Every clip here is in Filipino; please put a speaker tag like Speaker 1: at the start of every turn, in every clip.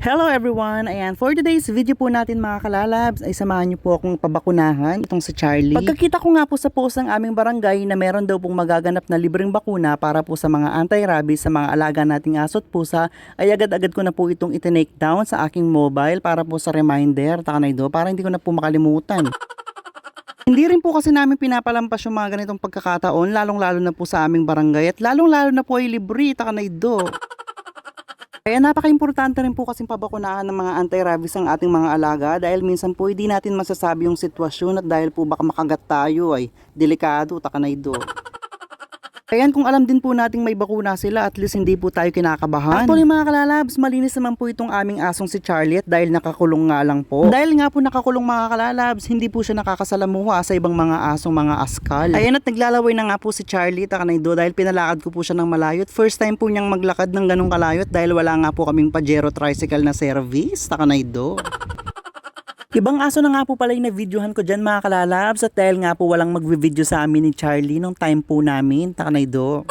Speaker 1: Hello everyone! Ayan, for today's video po natin mga kalalabs ay samahan niyo po akong pabakunahan itong si Charlie. Pagkakita ko nga po sa post ng aming barangay na meron daw pong magaganap na libreng bakuna para po sa mga anti-rabies sa mga alaga nating aso at pusa ay agad-agad ko na po itong itinake down sa aking mobile para po sa reminder, takanaydo, para hindi ko na po makalimutan. Hindi rin po kasi namin pinapalampas yung mga ganitong pagkakataon, lalong-lalo na po sa aming barangay at lalong-lalo na po ay libre, takanaydo. Kaya napaka-importante rin po kasing pabakunahan ng mga anti-rabies ang ating mga alaga dahil minsan po hindi natin masasabi yung sitwasyon at dahil po baka makagat tayo ay delikado, takanaydo. Kaya kung alam din po nating may bakuna sila, at least hindi po tayo kinakabahan. Actually mga kalalabs, malinis naman po itong aming asong si Charlie at dahil nakakulong nga lang po. Dahil nga po nakakulong mga kalalabs, hindi po siya nakakasalamuha sa ibang mga asong mga askal. Ayan at naglalaway na nga po si Charlie, takanaydo, dahil pinalakad ko po siya ng malayo. First time po niyang maglakad ng ganong kalayot dahil wala nga po kaming Pajero tricycle na service, takanaydo. Ibang aso na nga po pala yung na-videohan ko dyan mga kalalabs at dahil nga po walang magvi-video sa amin ni Charlie nung time po namin, takanaydo.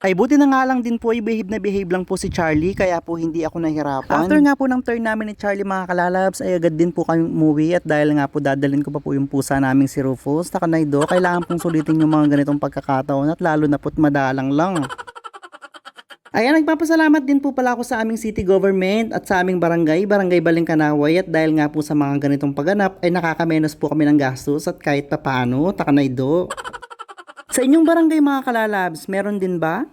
Speaker 1: Ay buti na nga lang din po ay behave na behave lang po si Charlie kaya po hindi ako nahirapan. After nga po ng turn namin ni Charlie mga kalalabs ay agad din po kami umuwi at dahil nga po dadalhin ko pa po yung pusa naming si Rufus, takanaydo, kailangan pong sulitin yung mga ganitong pagkakataon at lalo na po't madalang lang. Ayan, nagpapasalamat din po pala ako sa aming city government at sa aming barangay, Barangay Balingkanaway at dahil nga po sa mga ganitong pagganap ay nakakamenos po kami ng gastos at kahit papano, takanaydo. Sa inyong barangay mga kalalabs, meron din ba?